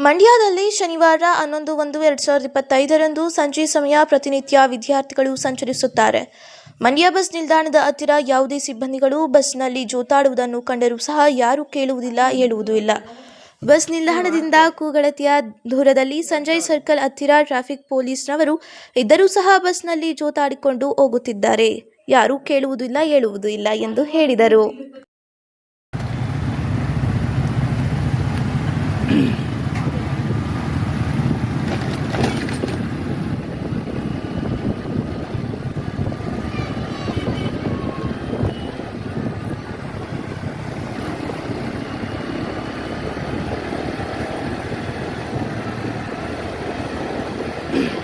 ಮಂಡ್ಯದಲ್ಲಿ ಶನಿವಾರ ಹನ್ನೊಂದು ಒಂದು ಎರಡು ಸಾವಿರದ ಇಪ್ಪತ್ತೈದರಂದು ಸಂಜೆ ಸಮಯ ಪ್ರತಿನಿತ್ಯ ವಿದ್ಯಾರ್ಥಿಗಳು ಸಂಚರಿಸುತ್ತಾರೆ. ಮಂಡ್ಯ ಬಸ್ ನಿಲ್ದಾಣದ ಹತ್ತಿರ ಯಾವುದೇ ಸಿಬ್ಬಂದಿಗಳು ಬಸ್ನಲ್ಲಿ ಜೋತಾಡುವುದನ್ನು ಕಂಡರೂ ಸಹ ಯಾರೂ ಕೇಳುವುದಿಲ್ಲ, ಹೇಳುವುದೂ ಇಲ್ಲ. ಬಸ್ ನಿಲ್ದಾಣದಿಂದ ಕೂಗಳತಿಯ ದೂರದಲ್ಲಿ ಸಂಜಯ್ ಸರ್ಕಲ್ ಹತ್ತಿರ ಟ್ರಾಫಿಕ್ ಪೊಲೀಸ್ನವರು ಇದ್ದರೂ ಸಹ ಬಸ್ನಲ್ಲಿ ಜೋತಾಡಿಕೊಂಡು ಹೋಗುತ್ತಿದ್ದಾರೆ. ಯಾರೂ ಕೇಳುವುದಿಲ್ಲ ಹೇಳುವುದೂ ಇಲ್ಲ ಎಂದು ಹೇಳಿದರು. Yeah.